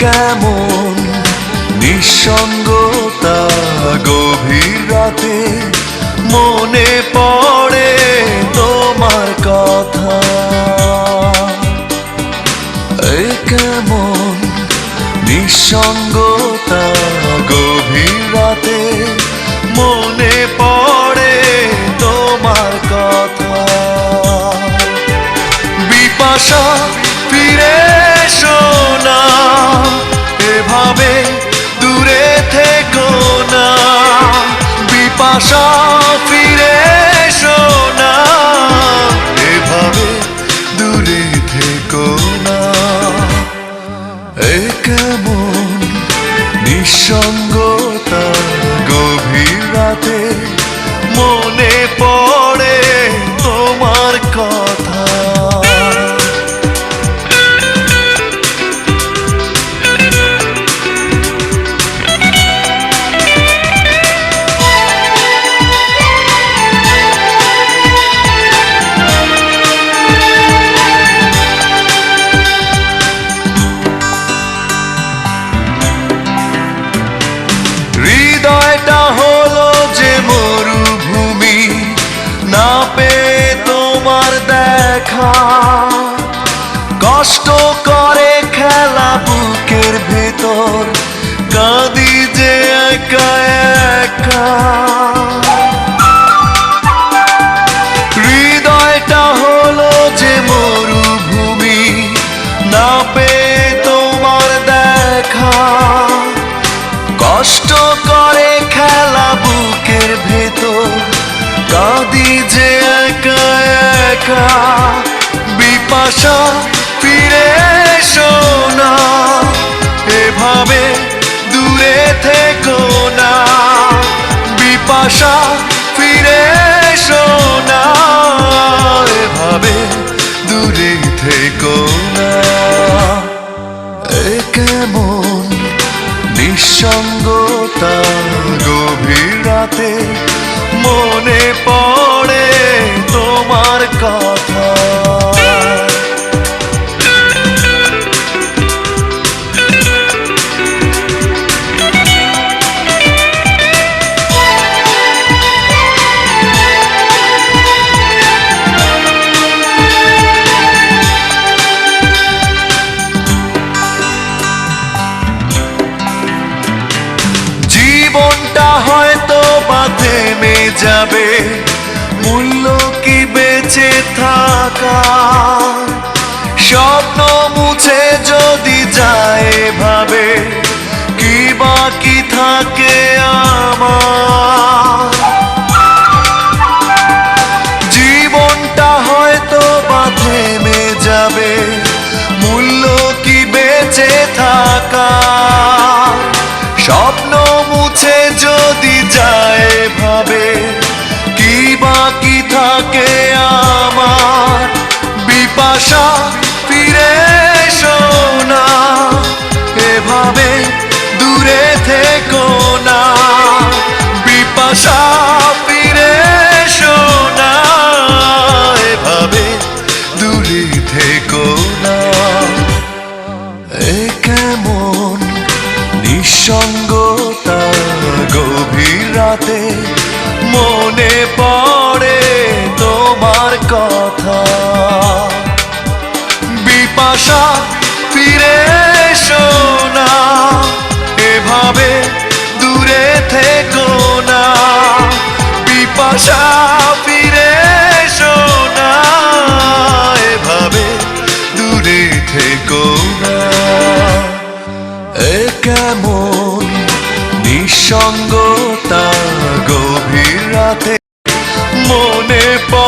কেমন? নিঃসঙ্গতা গভীর রাতে মনে পড়ে তোমার কথা। এ কেমন? নিঃসঙ্গতা গভীর রাতে মনে পড়ে তোমার কথা। বিপাশা ফিরে ভাবে দূরে থেকো না। বিপাশা ফিরে শোনা এভাবে দূরে থেকো না। এ কেমন নিঃসঙ্গতা গভীর রাতে মনে পড়ে কষ্ট করে খেলা বুকের ভেতর, কাঁদি যে একা একা। হৃদয়টা হলো যে মরুভূমি, না পেয়ে তোমার দেখা। কষ্ট করে খেলা বুকের ভেতর, কাঁদি যে একা একা। বিপাশা ফিরে এসো না। এভাবে দূরে থেকো না। বিপাশা, ফিরে এসো না। এভাবে দূরে থেকো না। এ কেমন নিঃসঙ্গতা, গভীর রাতে মনে পড়ে তোমার কথা। যাবে মূল্য কি বেঁচে থাকা স্বপ্ন নিঃসঙ্গতা গভীর রাতে মনে পড়ে তোমার কথা। বিপাশা ফিরে শোনা এভাবে দূরে থেকো। মনে প